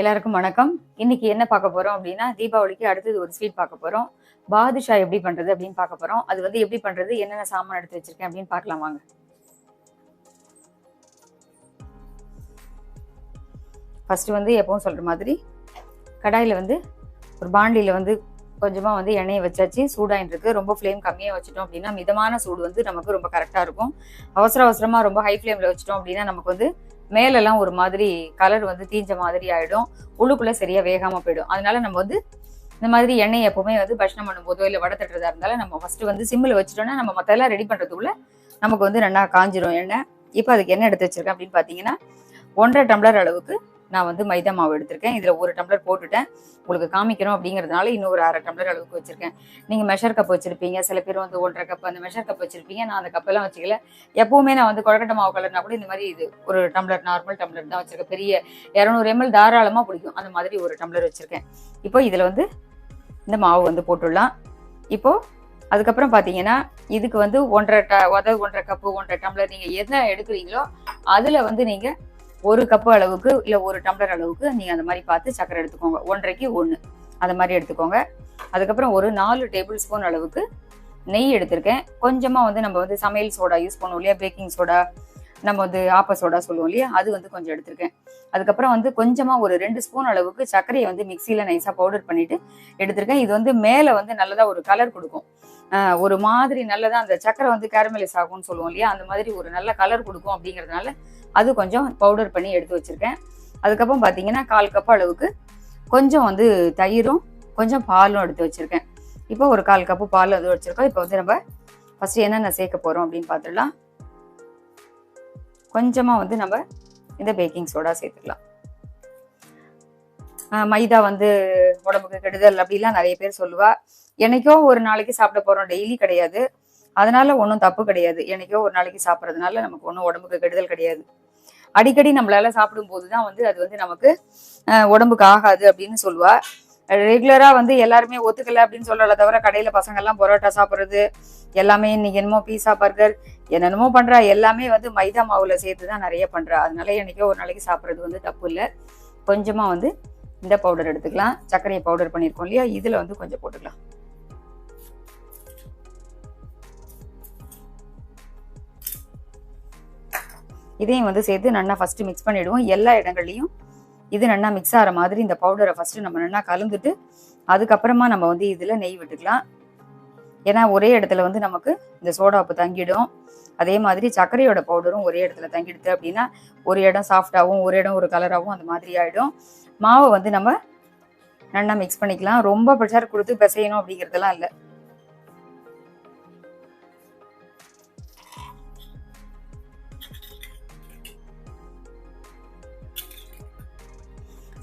எல்லாருக்கும் வணக்கம். இன்னைக்கு என்ன பார்க்க போறோம் அப்படின்னா தீபாவளிக்கு அடுத்தது ஒரு ஸ்வீட் பார்க்க போறோம். பாதுஷா எப்படி பண்றது அப்படின்னு பார்க்க போறோம். அது வந்து எப்படி பண்றது என்னென்ன சாமான் எடுத்து வச்சிருக்கேன் அப்படின்னு பார்க்கலாம் வாங்க. ஃபர்ஸ்ட் வந்து எப்பவும் சொல்ற மாதிரி கடாயில வந்து ஒரு பாண்டியில வந்து கொஞ்சமா வந்து எண்ணெயை வச்சாச்சு. சூடாயிட்டு இருக்கு ரொம்ப ஃப்ளேம் கம்மியா வச்சுட்டோம் அப்படின்னா மிதமான சூடு வந்து நமக்கு ரொம்ப கரெக்டா இருக்கும். அவசர அவசரமா ரொம்ப ஹை ஃப்ளேம்ல வச்சுட்டோம் அப்படின்னா நமக்கு வந்து மேலெல்லாம் ஒரு மாதிரி கலர் வந்து தீஞ்ச மாதிரி ஆகிடும் உள்ளுக்குள்ள சரியாக வேகாமல் போயிடும். அதனால நம்ம வந்து இந்த மாதிரி எண்ணெய் எப்பவுமே வந்து பட்சணம் பண்ணும்போதோ இல்லை வடை தட்டுறதா இருந்தாலும் நம்ம ஃபஸ்ட்டு வந்து சிம்மில் வச்சுட்டோம்னா நம்ம மற்றெல்லாம் ரெடி பண்ணுறதுக்குள்ளே நமக்கு வந்து நல்லா காஞ்சிரும் எண்ணெய். இப்போ அதுக்கு என்ன எடுத்து வச்சிருக்கேன் அப்படின்னு பார்த்தீங்கன்னா ஒன்றரை டம்ளர் அளவுக்கு நான் வந்து மைதா மாவு எடுத்திருக்கேன். இதில் ஒரு டம்ளர் போட்டுட்டேன். உங்களுக்கு காமிக்கணும் அப்படிங்கிறதுனால இன்னும் ஒரு அரை டம்ளர் அளவுக்கு வச்சிருக்கேன். நீங்கள் மெஷர் கப் வச்சிருப்பீங்க. சில பேர் வந்து ஒன்றரை கப் அந்த மெஷர் கப் வச்சிருப்பீங்க. நான் அந்த கப்பெல்லாம் வச்சுக்கல. எப்பவுமே நான் வந்து கொழக்கட்டை மாவு கலர்னா கூட இந்த மாதிரி இது ஒரு டம்ளர் நார்மல் டம்ளர் தான் வச்சிருக்கேன். பெரிய இரநூறு எம்எல் தாராளமாக பிடிக்கும். அந்த மாதிரி ஒரு டம்ளர் வச்சிருக்கேன். இப்போ இதில் வந்து இந்த மாவு வந்து போட்டுடலாம். இப்போ அதுக்கப்புறம் பார்த்தீங்கன்னா இதுக்கு வந்து ஒன்றரை ட உதவு ஒன்றரை கப்பு ஒன்றரை டம்ளர் நீங்கள் என்ன எடுக்கிறீங்களோ அதில் வந்து நீங்கள் ஒரு கப்பு அளவுக்கு இல்லை ஒரு டம்ளர் அளவுக்கு நீங்கள் அந்த மாதிரி பார்த்து சக்கரை எடுத்துக்கோங்க. ஒன்றரைக்கு ஒன்று அந்த மாதிரி எடுத்துக்கோங்க. அதுக்கப்புறம் ஒரு நாலு டேபிள் ஸ்பூன் அளவுக்கு நெய் எடுத்திருக்கேன். கொஞ்சமாக வந்து நம்ம வந்து சமையல் சோடா யூஸ் பண்ணுவோம் இல்லையா? பேக்கிங் சோடா நம்ம வந்து ஆப்ப சோடா சொல்லுவோம் இல்லையா? அது வந்து கொஞ்சம் எடுத்திருக்கேன். அதுக்கப்புறம் வந்து கொஞ்சமாக ஒரு ரெண்டு ஸ்பூன் அளவுக்கு சர்க்கரையை வந்து மிக்சியில் நைஸாக பவுடர் பண்ணிட்டு எடுத்திருக்கேன். இது வந்து மேலே வந்து நல்லதாக ஒரு கலர் கொடுக்கும். ஒரு மாதிரி நல்லதா அந்த சக்கரை வந்து கேரமலைஸ் ஆகும்னு சொல்லுவோம் இல்லையா? அந்த மாதிரி ஒரு நல்ல கலர் கொடுக்கும் அப்படிங்கிறதுனால அது கொஞ்சம் பவுடர் பண்ணி எடுத்து வச்சிருக்கேன். அதுக்கப்புறம் பார்த்தீங்கன்னா கால் கப் அளவுக்கு கொஞ்சம் வந்து தயிரும் கொஞ்சம் பாலும் எடுத்து வச்சிருக்கேன். இப்போ ஒரு கால் கப்பு பால் அது வச்சிருக்கோம். இப்போ வந்து நம்ம ஃபர்ஸ்ட் என்னென்ன சேர்க்க போறோம் அப்படின்னு பார்த்துடலாம் கொஞ்சமாக வந்து நம்ம இந்த பேக்கிங் சோடா சேர்த்துக்கலாம். மைதா வந்து உடம்புக்கு கெடுதல் அப்படிலாம் நிறைய பேர் சொல்லுவா. என்னைக்கோ ஒரு நாளைக்கு சாப்பிட போறோம் டெய்லி கிடையாது. அதனால ஒன்றும் தப்பு கிடையாது. என்னைக்கோ ஒரு நாளைக்கு சாப்பிட்றதுனால நமக்கு ஒன்றும் உடம்புக்கு கெடுதல் கிடையாது. அடிக்கடி நம்மளால சாப்பிடும்போது தான் வந்து அது வந்து நமக்கு உடம்புக்கு ஆகாது அப்படின்னு சொல்லுவா. ரெகுலரா வந்து எல்லாருமே ஒத்துக்கல அப்படின்னு சொல்கிறத தவிர கடையில பசங்க எல்லாம் பரோட்டா சாப்பிட்றது எல்லாமே இன்னைக்கு என்னமோ பீஸா பர்கர் என்னென்னமோ பண்றா. எல்லாமே வந்து மைதா மாவுல சேர்த்து தான் நிறைய பண்றா. அதனால என்னைக்கோ ஒரு நாளைக்கு சாப்பிட்றது வந்து தப்பு இல்லை. கொஞ்சமா வந்து இந்த பவுடர் எடுத்துக்கலாம். சர்க்கரையை பவுடர் பண்ணியிருக்கோம் இல்லையா? இதுல வந்து கொஞ்சம் போட்டுக்கலாம். இதையும் வந்து சேர்த்து நல்லா ஃபஸ்ட்டு மிக்ஸ் பண்ணிவிடுவோம் எல்லா இடங்கள்லையும் இது நல்லா மிக்ஸ் ஆகிற மாதிரி இந்த பவுடரை ஃபஸ்ட்டு நம்ம நல்லா கலந்துட்டு அதுக்கப்புறமா நம்ம வந்து இதில் நெய் விட்டுக்கலாம். ஏன்னா ஒரே இடத்துல வந்து நமக்கு இந்த சோடாப்பு தங்கிடும். அதே மாதிரி சர்க்கரையோட பவுடரும் ஒரே இடத்துல தங்கிடுது அப்படின்னா ஒரு இடம் சாஃப்டாகவும் ஒரு இடம் ஒரு கலராகவும் அந்த மாதிரி ஆகிடும் மாவை வந்து நம்ம நல்லா மிக்ஸ் பண்ணிக்கலாம். ரொம்ப ப்ரெஷர் கொடுத்து பிசையணும் அப்படிங்கிறதெல்லாம் இல்லை.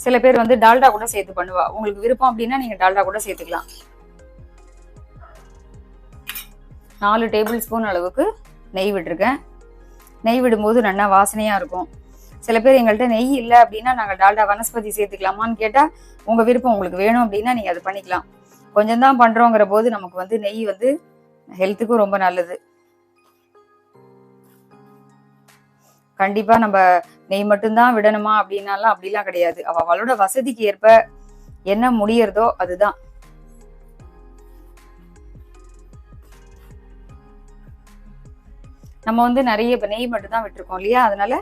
சில பேர் வந்து டால்டா கூட சேர்த்து பண்ணுவா. உங்களுக்கு விருப்பம் அப்படின்னா நீங்க டால்டா கூட சேர்த்துக்கலாம். நாலு டேபிள் ஸ்பூன் அளவுக்கு நெய் விட்டுருக்கேன். நெய் விடும்போது நல்லா வாசனையா இருக்கும். சில பேர் எங்கள்கிட்ட நெய் இல்லை அப்படின்னா நாங்கள் டால்டா வனஸ்பதி சேர்த்துக்கலாமான்னு கேட்டால் உங்கள் விருப்பம் உங்களுக்கு வேணும் அப்படின்னா நீங்கள் அது பண்ணிக்கலாம். கொஞ்சம் தான் பண்ணுறோங்கிற போது நமக்கு வந்து நெய் வந்து ஹெல்த்துக்கும் ரொம்ப நல்லது. கண்டிப்பாக நம்ம நெய் மட்டும்தான் விடணுமா அப்படின்னாலாம் அப்படிலாம் கிடையாது. அவ அவளோட வசதிக்கு ஏற்ப என்ன முடியறதோ அதுதான். நம்ம வந்து நிறைய இப்போ நெய் மட்டும் தான் விட்டுருக்கோம் இல்லையா? அதனால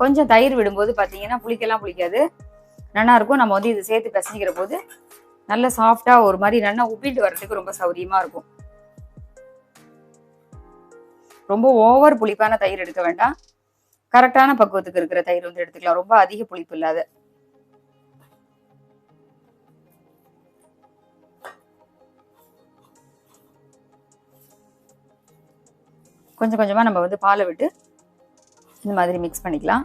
கொஞ்சம் தயிர் விடும்போது பார்த்தீங்கன்னா புளிக்கெல்லாம் புளிக்காது. நல்லா இருக்கும். நம்ம வந்து இது சேர்த்து பிசைஞ்சிக்கிற போது நல்ல சாஃப்டா ஒரு மாதிரி நல்லா உப்பிட்டு வர்றதுக்கு ரொம்ப சௌரியமா இருக்கும். ரொம்ப ஓவர் புளிப்பான தயிர் எடுக்க வேண்டாம். கரெக்டான பக்குவத்துக்கு இருக்கிற தயிர் வந்து எடுத்துக்கலாம். ரொம்ப அதிக புளிப்பு இல்லாத. கொஞ்சம் கொஞ்சமா நம்ம வந்து பாலை விட்டு இந்த மாதிரி மிக்ஸ் பண்ணிக்கலாம்.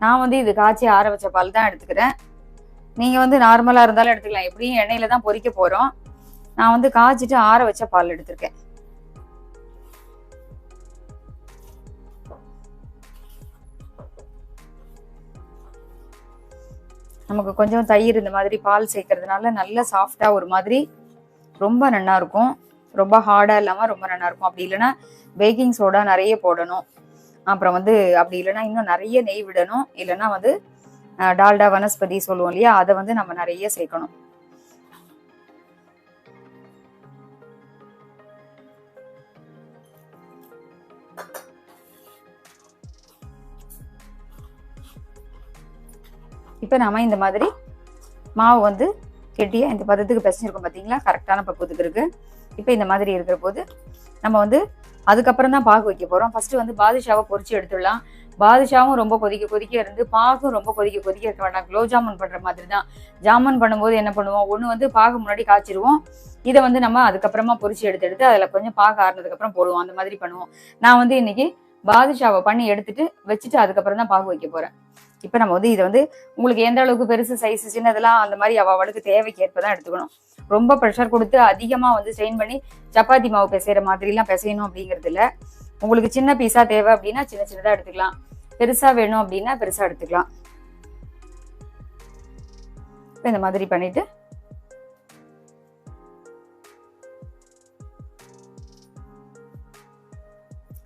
நான் வந்து இது காய்ச்சி ஆற வச்ச பால் தான் எடுத்துக்கிறேன். நீங்க வந்து நார்மலா இருந்தாலும் எடுத்துக்கலாம். எப்படியும் எண்ணெயில தான் பொறிக்க போறோம். நான் வந்து காய்ச்சிட்டு ஆற வச்ச பால் எடுத்திருக்கேன். நமக்கு கொஞ்சம் தயிர் இந்த மாதிரி பால் சேர்க்கறதுனால நல்ல சாஃப்டாக ஒரு மாதிரி ரொம்ப நல்லா இருக்கும். ரொம்ப ஹார்டாக இல்லாமல் ரொம்ப நல்லா இருக்கும். அப்படி இல்லைன்னா பேக்கிங் சோடா நிறைய போடணும். அப்புறம் வந்து அப்படி இல்லைன்னா இன்னும் நிறைய நெய் விடணும். இல்லைன்னா வந்து டால்டா வனஸ்பதி சொல்லுவோம் இல்லையா? அதை வந்து நம்ம நிறைய சேர்க்கணும். இப்போ நாம இந்த மாதிரி மாவு வந்து கெட்டியாக இந்த பதத்துக்கு பிசைஞ்சிருக்கோம் பார்த்தீங்களா கரெக்டான பக்குவத்துக்கு இருக்கு. இப்போ இந்த மாதிரி இருக்கிற போது நம்ம வந்து அதுக்கப்புறம் தான் பாகு வைக்க போகிறோம் ஃபர்ஸ்ட் வந்து பாதுஷாவை பொறிச்சு எடுத்துடலாம். பாதுஷாவும் ரொம்ப கொதிக்க கொதிக்க இருந்து பாகும் ரொம்ப கொதிக்க கொதிக்க இருக்க வேண்டாம். குலோப் ஜாமுன் பண்ணுற மாதிரி தான். ஜாமுன் பண்ணும்போது என்ன பண்ணுவோம்? ஒன்று வந்து பாகு முன்னாடி காய்ச்சிருவோம். இதை வந்து நம்ம அதுக்கப்புறமா பொறிச்சு எடுத்து எடுத்து அதில் கொஞ்சம் பாகு ஆறுனதுக்கப்புறம் போடுவோம். அந்த மாதிரி பண்ணுவோம். நான் வந்து இன்னைக்கு பாதுஷாவை பண்ணி எடுத்துட்டு வச்சுட்டு அதுக்கப்புறம் தான் பாகு வைக்க போகிறேன் இப்போ நம்ம வந்து இதை வந்து உங்களுக்கு எந்த அளவுக்கு பெருசு சைஸ் சின்னதெல்லாம் அந்த மாதிரி அவ அவளுக்கு தேவைக்கு ஏற்ப தான் எடுத்துக்கணும். ரொம்ப ப்ரெஷர் கொடுத்து அதிகமாக வந்து ஸ்ட்ரெயின் பண்ணி சப்பாத்தி மாவு பிசைகிற மாதிரிலாம் பிசையணும் அப்படிங்கிறது இல்லை. உங்களுக்கு சின்ன பீஸா தேவை அப்படின்னா சின்ன சின்னதாக எடுத்துக்கலாம். பெருசா வேணும் அப்படின்னா பெருசா எடுத்துக்கலாம். இந்த மாதிரி பண்ணிட்டு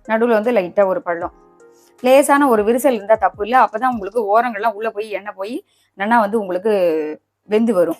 நடுவில் வந்து லைட்டாக ஒரு பள்ளம். லேசான ஒரு விரிசல் இருந்தால் தப்பு இல்லை. அப்போ தான் உங்களுக்கு ஓரங்கள்லாம் உள்ளே போய் எண்ணெய் போய் நல்லா வந்து உங்களுக்கு வெந்து வரும்.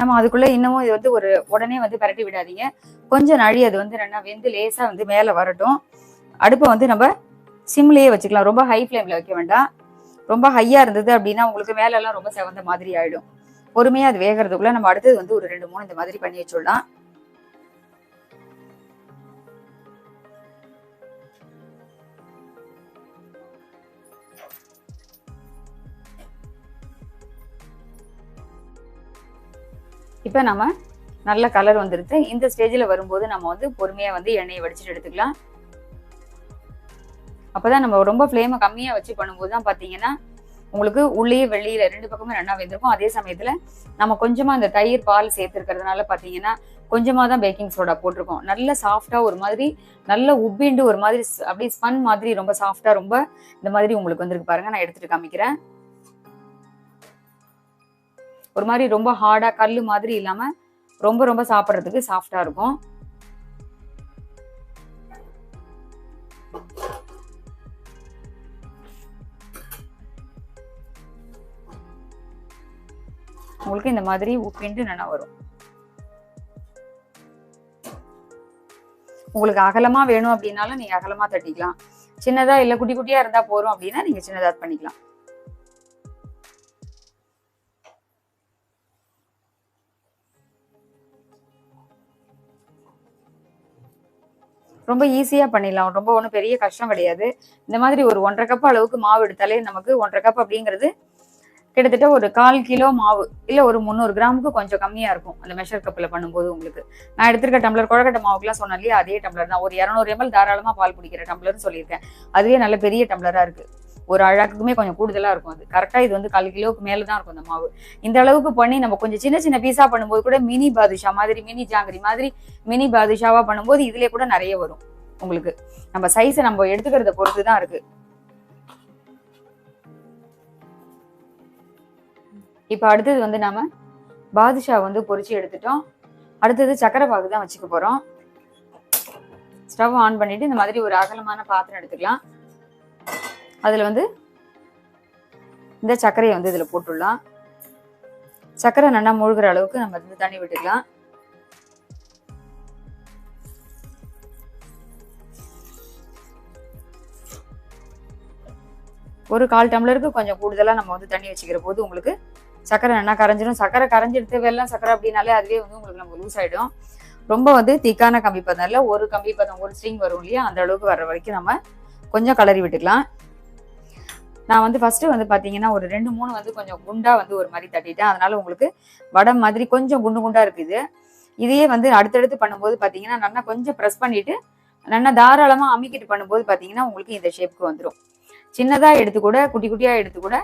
நம்ம அதுக்குள்ள இன்னமும் இது வந்து ஒரு உடனே வந்து பரட்டி விடாதீங்க. கொஞ்சம் நழி அது வந்து நல்லா வெந்து லேசா வந்து மேலே வரட்டும். அடுப்பை வந்து நம்ம சிம்லயே வச்சுக்கலாம். ரொம்ப ஹை ஃப்ளேம்ல வைக்க வேண்டாம். ரொம்ப ஹையா இருந்தது அப்படின்னா உங்களுக்கு மேலெல்லாம் ரொம்ப செவந்த மாதிரி ஆயிடும். பொறுமையா அது வேகிறதுக்குள்ள நம்ம அடுத்தது வந்து ஒரு ரெண்டு மூணு இந்த மாதிரி பண்ணி வச்சுடலாம். இப்போ நம்ம நல்ல கலர் வந்துருது. இந்த ஸ்டேஜில் வரும்போது நம்ம வந்து பொறுமையாக வந்து எண்ணெயை வடிச்சிட்டு எடுத்துக்கலாம். அப்பதான் நம்ம ரொம்ப ஃப்ளேமை கம்மியாக வச்சு பண்ணும்போது தான் பார்த்தீங்கன்னா உங்களுக்கு உள்ளே வெளியில ரெண்டு பக்கமும் ரெண்டா வெந்திருக்கும். அதே சமயத்தில் நம்ம கொஞ்சமாக இந்த தயிர் பால் சேர்த்துருக்கிறதுனால பார்த்தீங்கன்னா கொஞ்சமாக தான் பேக்கிங் சோடா போட்டிருக்கோம். நல்ல சாஃப்டாக ஒரு மாதிரி நல்ல உப்பிண்டு ஒரு மாதிரி அப்படியே ஸ்பன் மாதிரி ரொம்ப சாஃப்டாக ரொம்ப இந்த மாதிரி உங்களுக்கு வந்திருக்கு பாருங்க. நான் எடுத்துட்டு காமிக்கிறேன். ஒரு மாதிரி ரொம்ப ஹார்டா கல்லு மாதிரி இல்லாம ரொம்ப ரொம்ப சாப்பிட்றதுக்கு சாஃப்டா இருக்கும். உங்களுக்கு இந்த மாதிரி உப்பிண்டு நல்லா வரும். உங்களுக்கு அகலமா வேணும் அப்படின்னாலும் நீங்க அகலமா தட்டிக்கலாம். சின்னதா இல்ல குட்டி குட்டியா இருந்தா போறோம் அப்படின்னா நீங்க சின்னதா பண்ணிக்கலாம். ரொம்ப ஈஸியா பண்ணிடலாம். ரொம்ப ஒன்றும் பெரிய கஷ்டம் கிடையாது. இந்த மாதிரி ஒரு ஒன்றரை கப் அளவுக்கு மாவு எடுத்தாலே நமக்கு ஒன்றரை கப் அப்படிங்கிறது கிட்டத்தட்ட ஒரு கால் கிலோ மாவு இல்லை ஒரு முந்நூறு கிராமுக்கு கொஞ்சம் கம்மியாக இருக்கும். அந்த மெஷர் கப்பில் பண்ணும்போது உங்களுக்கு. நான் எடுத்திருக்க டம்ளர் குழக்கட்டை மாவுக்குலாம் சொன்னேன் இல்லையா அதே டம்ளர் தான். ஒரு இரநூறு எம்எல் தாராளமாக பால் பிடிக்கிற டம்ளர்னு சொல்லியிருக்கேன். அதுவே நல்ல பெரிய டம்ளராக இருக்குது ஒரு அழகுக்குமே கொஞ்சம் கூடுதலா இருக்கும் அது. கரெக்டா இது வந்து கால் கிலோவுக்கு மேல தான் இருக்கும் அந்த மாவு. இந்த அளவுக்கு பண்ணி நம்ம கொஞ்சம் சின்ன சின்ன பீஸா பண்ணும்போது கூட மினி பாதுஷா மாதிரி மினி ஜாங்கிரி மாதிரி மினி பாதுஷாவா பண்ணும்போது இதுல கூட நிறைய வரும் உங்களுக்கு. நம்ம சைஸை நம்ம எடுத்துக்கிறத பொறுத்து தான் இருக்கு. இப்போ அடுத்தது வந்து நாம பாதுஷா வந்து பொரிச்சு எடுத்துட்டோம். அடுத்தது சக்கரை பாகு தான் வச்சுக்க போறோம். ஸ்டவ் ஆன் பண்ணிட்டு இந்த மாதிரி ஒரு அகலமான பாத்திரம் எடுத்துக்கலாம். அதில் வந்து இந்த சர்க்கரையை வந்து இதில் போட்டுடலாம். சர்க்கரை நல்லா மூழ்கிற அளவுக்கு நம்ம வந்து தண்ணி விட்டுக்கலாம். ஒரு கால் டம்ளருக்கு கொஞ்சம் கூடுதலாக நம்ம வந்து தண்ணி வச்சுக்கிற போது உங்களுக்கு சக்கரை நல்லா கரைஞ்சிடும் சக்கரை கரைஞ்சிடுத்து வெள்ளம் சக்கரை அப்படின்னாலே அதுவே வந்து உங்களுக்கு நமக்கு லூஸ் ஆகிடும் ரொம்ப வந்து திக்கான கம்பி பதம் இல்லை ஒரு கம்பி பதம் ஒரு ஸ்ட்ரிங் வரும் இல்லையா? அந்த அளவுக்கு வர்ற வரைக்கும் நம்ம கொஞ்சம் கலரி விட்டுக்கலாம். நான் வந்து ஃபஸ்ட்டு வந்து பார்த்தீங்கன்னா ஒரு ரெண்டு மூணு வந்து கொஞ்சம் குண்டாக வந்து ஒரு மாதிரி தட்டிட்டேன். அதனால உங்களுக்கு வடை மாதிரி கொஞ்சம் குண்டு குண்டாக இருக்குது. இதையே வந்து அடுத்தடுத்து பண்ணும்போது பார்த்தீங்கன்னா நல்லா கொஞ்சம் ப்ரெஸ் பண்ணிவிட்டு நல்லா தாராளமாக அமுக்கிட்டு பண்ணும்போது பார்த்தீங்கன்னா உங்களுக்கு இந்த ஷேப்புக்கு வந்துடும் சின்னதாக எடுத்து கூட குட்டி குட்டியாக எடுத்து கூட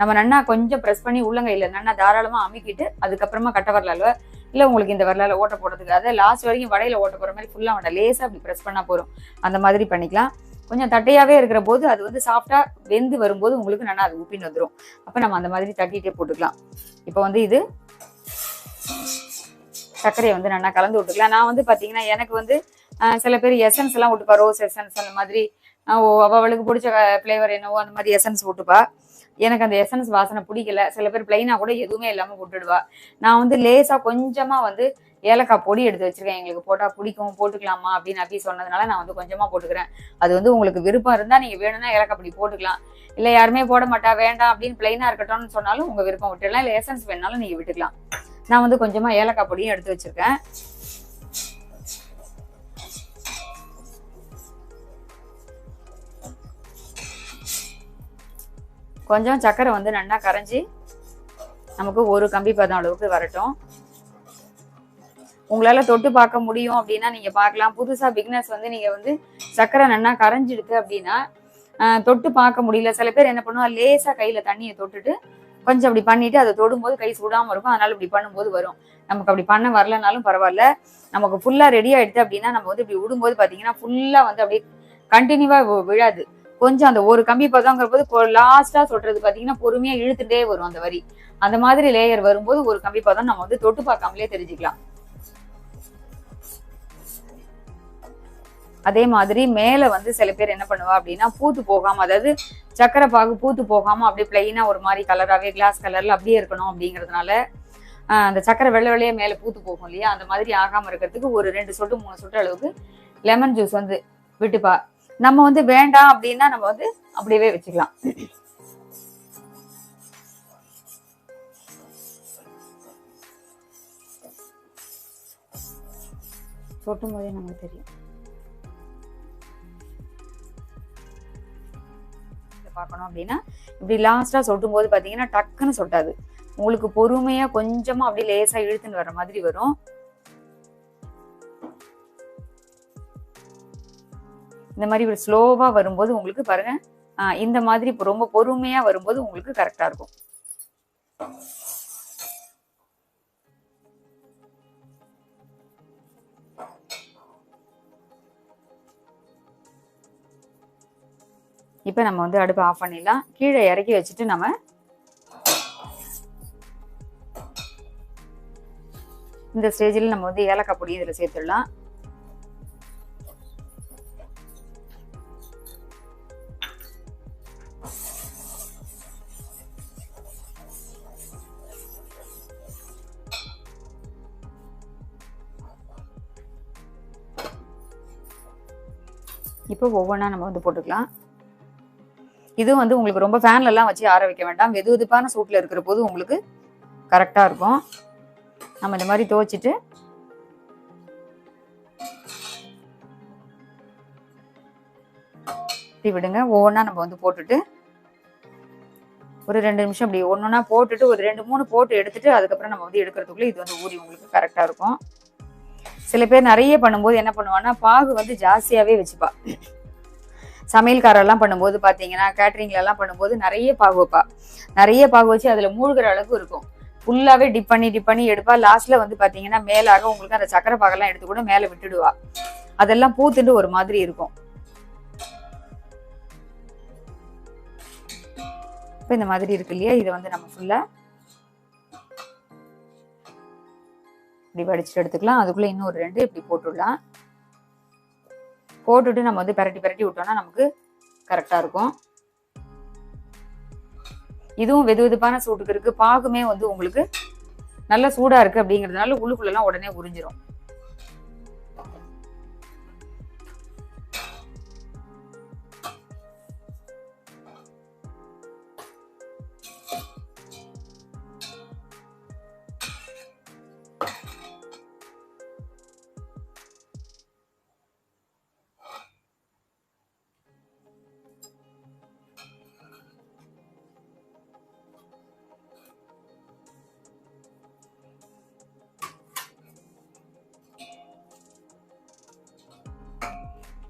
நம்ம நன்னா கொஞ்சம் ப்ரெஸ் பண்ணி உள்ளங்கையில் நன்னா தாராளமாக அமுக்கிட்டு அதுக்கப்புறமா கட்ட வரலால இல்லை உங்களுக்கு இந்த வரலால ஓட்ட போடுறதுக்கு அதை லாஸ்ட் வரைக்கும் வடையில் ஓட்ட போகிற மாதிரி ஃபுல்லாக வேண்டாம் லேசாக அப்படி ப்ரெஸ் பண்ணால் போகிறோம் அந்த மாதிரி பண்ணிக்கலாம். கொஞ்சம் தட்டையாகவே இருக்கிற போது அது வந்து சாஃப்டாக வெந்து வரும்போது உங்களுக்கு நல்லா அது உப்பின்னு வந்துடும் அப்போ நம்ம அந்த மாதிரி தட்டிகிட்டே போட்டுக்கலாம். இப்போ வந்து இது சர்க்கரையை வந்து நல்லா கலந்து விட்டுக்கலாம். நான் வந்து பார்த்தீங்கன்னா எனக்கு வந்து சில பேர் எசன்ஸ் எல்லாம் விட்டுப்பா. ரோஸ் எசன்ஸ் அந்த மாதிரி அவ அவளுக்கு பிடிச்ச ஃப்ளேவர் என்னவோ அந்த மாதிரி எசன்ஸ் விட்டுப்பா. எனக்கு அந்த எசன்ஸ் வாசனை பிடிக்கல. சில பேர் பிளைனாக கூட எதுவுமே இல்லாமல் விட்டுடுவா. நான் வந்து லேசாக கொஞ்சமாக வந்து ஏலக்காய் பொடி எடுத்து வச்சிருக்கேன். எங்களுக்கு போட்டால் பிடிக்கும் போட்டுக்கலாமா அப்படின்னு அப்படி சொன்னதுனால நான் வந்து கொஞ்சமாக போட்டுக்கிறேன். அது வந்து உங்களுக்கு விருப்பம் இருந்தால் நீங்கள் வேணும்னா ஏலக்காய் பொடி போட்டுக்கலாம். இல்லை யாருமே போட மாட்டா வேண்டாம் அப்படின்னு பிளைனாக இருக்கட்டும்னு சொன்னாலும் உங்கள் விருப்பம் விட்டுடலாம். இல்லை எசன்ஸ் வேணாலும் நீங்கள் விட்டுக்கலாம். நான் வந்து கொஞ்சமாக ஏலக்காய் பொடியும் எடுத்து வச்சிருக்கேன். கொஞ்சம் சக்கரை வந்து நல்லா கரைஞ்சி நமக்கு ஒரு கம்பி பதம் அளவுக்கு வரட்டும். உங்களால தொட்டு பார்க்க முடியும் அப்படின்னா நீங்க பார்க்கலாம். புதுசா பிக்னஸ் வந்து நீங்க வந்து சக்கரை நல்லா கரைஞ்சிடுது அப்படின்னா ஆஹ், தொட்டு பார்க்க முடியல. சில பேர் என்ன பண்ணுவா லேசா கையில தண்ணியை தொட்டுட்டு கொஞ்சம் அப்படி பண்ணிட்டு அதை தொடும்போது கை சுடாம இருக்கும். அதனால இப்படி பண்ணும்போது வரும். நமக்கு அப்படி பண்ண வரலனாலும் பரவாயில்ல. நமக்கு ஃபுல்லா ரெடி ஆயிடுது அப்படின்னா நம்ம வந்து இப்படி விடும்போது பாத்தீங்கன்னா ஃபுல்லா வந்து அப்படியே கண்டினியூவா விழாது. கொஞ்சம் அந்த ஒரு கம்பி பதங்கிற போது லாஸ்டா சொல்றது பாத்தீங்கன்னா பொறுமையா இழுத்துட்டே வரும் அந்த வரி. அந்த மாதிரி லேயர் வரும்போது ஒரு கம்பி பதம் நம்ம வந்து தொட்டு பார்க்காமலே தெரிஞ்சுக்கலாம். அதே மாதிரி மேலே வந்து சில பேர் என்ன பண்ணுவா அப்படின்னா பூத்து போகாமல் அதாவது சக்கரை பாகு பூத்து போகாமல் அப்படியே பிளெயினாக ஒரு மாதிரி கலராகவே கிளாஸ் கலரில் அப்படியே இருக்கணும் அப்படிங்கிறதுனால அந்த சக்கரை வெள்ளை வெள்ளையே மேலே பூத்து போகும் இல்லையா? அந்த மாதிரி ஆகாமல் இருக்கிறதுக்கு ஒரு ரெண்டு சொட்டு மூணு சொட்டு அளவுக்கு லெமன் ஜூஸ் வந்து விட்டுப்பா. நம்ம வந்து வேண்டாம் அப்படின்னா நம்ம வந்து அப்படியே வச்சுக்கலாம். சொட்டும் போதே நமக்கு தெரியும். பார்க்கணும் அப்படின்னா இப்படி லாஸ்டா சொட்டும் போது பாத்தீங்கன்னா டக்குன்னு சொட்டாது உங்களுக்கு பொறுமையா கொஞ்சமா அப்படியே லேசா இழுத்துன்னு வர மாதிரி வரும். இந்த மாதிரி ஒரு ஸ்லோவா வரும்போது உங்களுக்கு பாருங்க ஆஹ் இந்த மாதிரி ரொம்ப பொறுமையா வரும்போது உங்களுக்கு கரெக்டா இருக்கும். இப்போ நம்ம வந்து அடுப்பை ஆஃப் பண்ணிடலாம். கீழே இறக்கி வச்சுட்டு நம்ம இந்த ஸ்டேஜில் நம்ம வந்து ஏலக்காய் பொடி இதில் சேர்த்துடலாம். இப்போ ஒவ்வொன்றா நம்ம வந்து போட்டுக்கலாம். இது வந்து உங்களுக்கு ரொம்ப ஃபேன்ல எல்லாம் வச்சு ஆற வைக்க வேண்டாம். வெது வெதுப்பான சூட்டில் இருக்கிற போது உங்களுக்கு கரெக்டாக இருக்கும். நம்ம இந்த மாதிரி துவைச்சிட்டு இப்படி விடுங்க. ஒவ்வொன்றா நம்ம வந்து போட்டுட்டு ஒரு ரெண்டு நிமிஷம் இப்படி ஒன்னொன்னா போட்டுட்டு ஒரு ரெண்டு மூணு போட்டு எடுத்துட்டு அதுக்கப்புறம் நம்ம வந்து எடுக்கிறதுக்குள்ள இது வந்து ஊறி உங்களுக்கு கரெக்டாக இருக்கும். சில பேர் நிறைய பண்ணும்போது என்ன பண்ணுவான்னா பாகு வந்து ஜாஸ்தியாகவே வச்சுப்பா. சமையல்காரெல்லாம் பண்ணும்போது பார்த்தீங்கன்னா கேட்ரிங்லலாம் எல்லாம் பண்ணும்போது நிறைய பாகு வைப்பா. நிறைய பாகு வச்சு அதில் மூழ்கிற அளவுக்கு இருக்கும். ஃபுல்லாகவே டிப் பண்ணி டிப் பண்ணி எடுப்பா. லாஸ்ட்ல வந்து பார்த்தீங்கன்னா மேலாக உங்களுக்கு அந்த சக்கரை பாகெல்லாம் எடுத்து கூட மேலே விட்டுடுவா. அதெல்லாம் பூத்துண்டு ஒரு மாதிரி இருக்கும். இப்போ இந்த மாதிரி இருக்கு இல்லையா? இதை வந்து நம்ம ஃபுல்லாக இப்படி வடிச்சுட்டு எடுத்துக்கலாம். அதுக்குள்ள இன்னும் ஒரு ரெண்டு இப்படி போட்டுடலாம். போட்டுட்டு நம்ம வந்து பிரட்டி பிரட்டி விட்டோம்னா நமக்கு கரெக்டாக இருக்கும். இதுவும் வெது வெதுப்பான சூட்டுக்கு இருக்கு. பாகுமே வந்து உங்களுக்கு நல்ல சூடாக இருக்குது அப்படிங்கிறதுனால உள்ளுக்குள்ளெல்லாம் உடனே உறிஞ்சிரும்.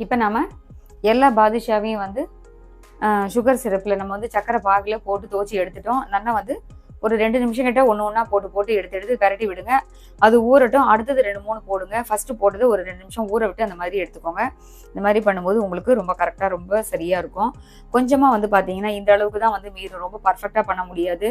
இப்போ நம்ம எல்லா பாதுஷாவையும் வந்து சுகர் சிரப்பில் நம்ம வந்து சக்கரை பாகில் போட்டு துவச்சி எடுத்துட்டோம். நல்லா வந்து ஒரு ரெண்டு நிமிஷம் கிட்ட ஒன்று ஒன்றா போட்டு போட்டு எடுத்து எடுத்து கரட்டி விடுங்க. அது ஊறட்டும். அடுத்தது ரெண்டு மூணு போடுங்க. ஃபர்ஸ்ட் போட்டது ஒரு ரெண்டு நிமிஷம் ஊற விட்டு அந்த மாதிரி எடுத்துக்கோங்க. இந்த மாதிரி பண்ணும்போது உங்களுக்கு ரொம்ப கரெக்டாக ரொம்ப சரியாக இருக்கும். கொஞ்சமாக வந்து பார்த்தீங்கன்னா இந்த அளவுக்கு தான் வந்து மீறும் ரொம்ப பர்ஃபெக்டாக பண்ண முடியாது.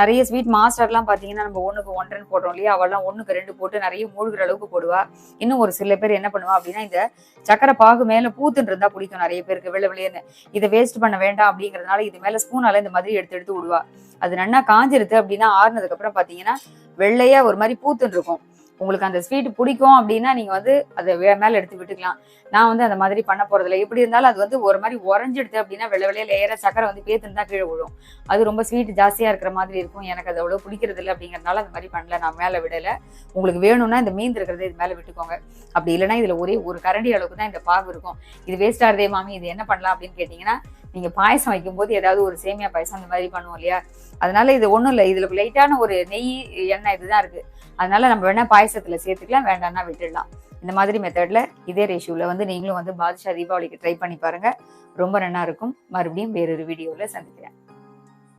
நிறைய ஸ்வீட் மாஸ்டர்லாம் பார்த்தீங்கன்னா நம்ம ஒன்றுக்கு ஒன்றன்னு போடுறோம் இல்லையா? அவெல்லாம் ஒன்றுக்கு ரெண்டு போட்டு நிறைய மூழ்கிற அளவுக்கு போடுவா. இன்னும் ஒரு சில பேர் என்ன பண்ணுவா அப்படின்னா இந்த சக்கரை பாகு மேலே பூத்துன்னு இருந்தால் பிடிக்கும் நிறைய பேருக்கு வெள்ளை வெளியேன்னு இதை வேஸ்ட் பண்ண வேண்டாம் அப்படிங்கிறதுனால இது மேலே ஸ்பூனால் இந்த மாதிரி எடுத்து எடுத்து விடுவா. அது நன்னா காஞ்சிருது. அப்படின்னா ஆறுனதுக்கு அப்புறம் பார்த்தீங்கன்னா வெள்ளையா ஒரு மாதிரி பூத்துன்னு இருக்கும். உங்களுக்கு அந்த ஸ்வீட் பிடிக்கும் அப்படின்னா நீங்க வந்து அதை மேல எடுத்து விட்டுக்கலாம். நான் வந்து அந்த மாதிரி பண்ண போறதில்ல. எப்படி இருந்தாலும் அது வந்து ஒரு மாதிரி உறைஞ்சிடுது அப்படின்னா வெள்ளை வெள்ளைய லேயரா சக்கரை வந்து பேத்துன்னு தான் கீழே விழும். அது ரொம்ப ஸ்வீட் ஜாஸ்தியா இருக்கிற மாதிரி இருக்கும். எனக்கு அது அவ்வளவு பிடிக்கிறது இல்லை அப்படிங்கறதுனால அந்த மாதிரி பண்ணல. நான் மேல விடல. உங்களுக்கு வேணும்னா இந்த மீந்து இருக்கிறத இது மேல விட்டுக்கோங்க. அப்படி இல்லைன்னா இதுல ஒரே ஒரு கரண்டி அளவுக்கு தான் இந்த பாகு இருக்கும். இது வேஸ்ட் ஆகுதே மாமி இது என்ன பண்ணலாம் அப்படின்னு கேட்டீங்கன்னா நீங்கள் பாயசம் வைக்கும்போது ஏதாவது ஒரு சேமியா பாயசம் அந்த மாதிரி பண்ணுவோம் இல்லையா? அதனால இது ஒன்றும் இல்லை. இதில் லைட்டான ஒரு நெய் எண்ணெய் இதுதான் இருக்குது அதனால நம்ம வேணால் பாயசத்தில் சேர்த்துக்கலாம் வேண்டாம்னா விட்டுடலாம். இந்த மாதிரி மெத்தடில் இதே ரேஷியோல வந்து நீங்களும் வந்து பாதுஷா தீபாவளிக்கு ட்ரை பண்ணி பாருங்கள் ரொம்ப நல்லா இருக்கும். மறுபடியும் வேறொரு வீடியோவில் சந்திக்கிறேன்.